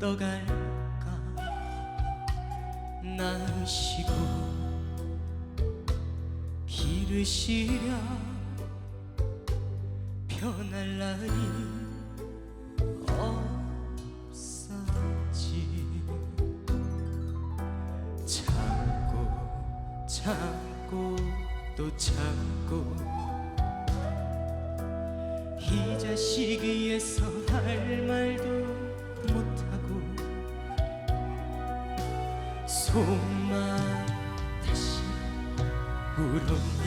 떠갈까? 나으시고 기르시랴 편할 날이 없었지. 참고 참고 또 참고 이 자식 위해서 할 말도 속만 다시 울었니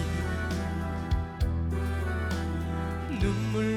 눈물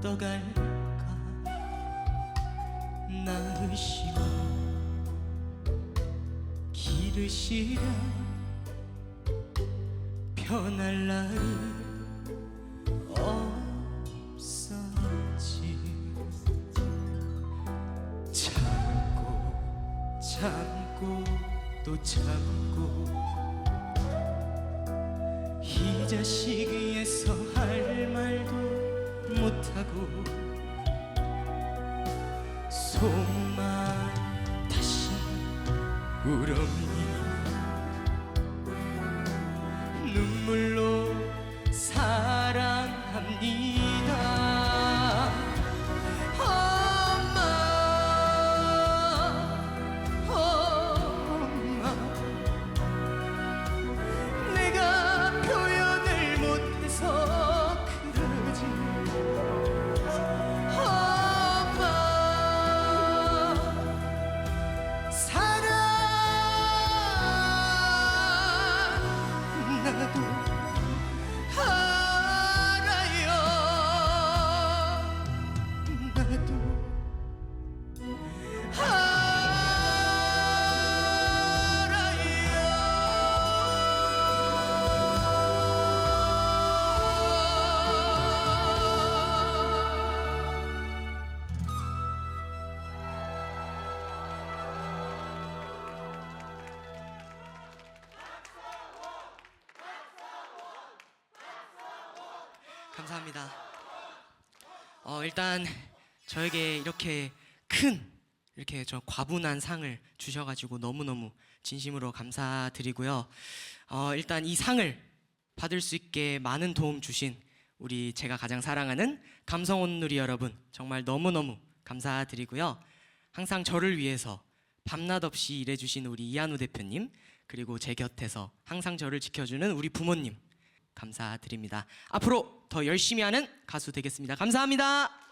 떠갈까? 나으시고 기르시랴 편할 날이 없었지. 참고 참고 또 참고. 이 자식 위해서 할 못하고 속만 다시 울었니 감사합니다. 어, 일단 저에게 이렇게 큰 이렇게 저 과분한 상을 주셔가지고 너무너무 진심으로 감사드리고요. 어, 일단 이 상을 받을 수 있게 많은 도움 주신 우리 제가 가장 사랑하는 감성온 누리 여러분 정말 너무너무 감사드리고요. 항상 저를 위해서 밤낮 없이 일해주신 우리 이한우 대표님 그리고 제 곁에서 항상 저를 지켜주는 우리 부모님 감사드립니다. 앞으로 더 열심히 하는 가수 되겠습니다. 감사합니다.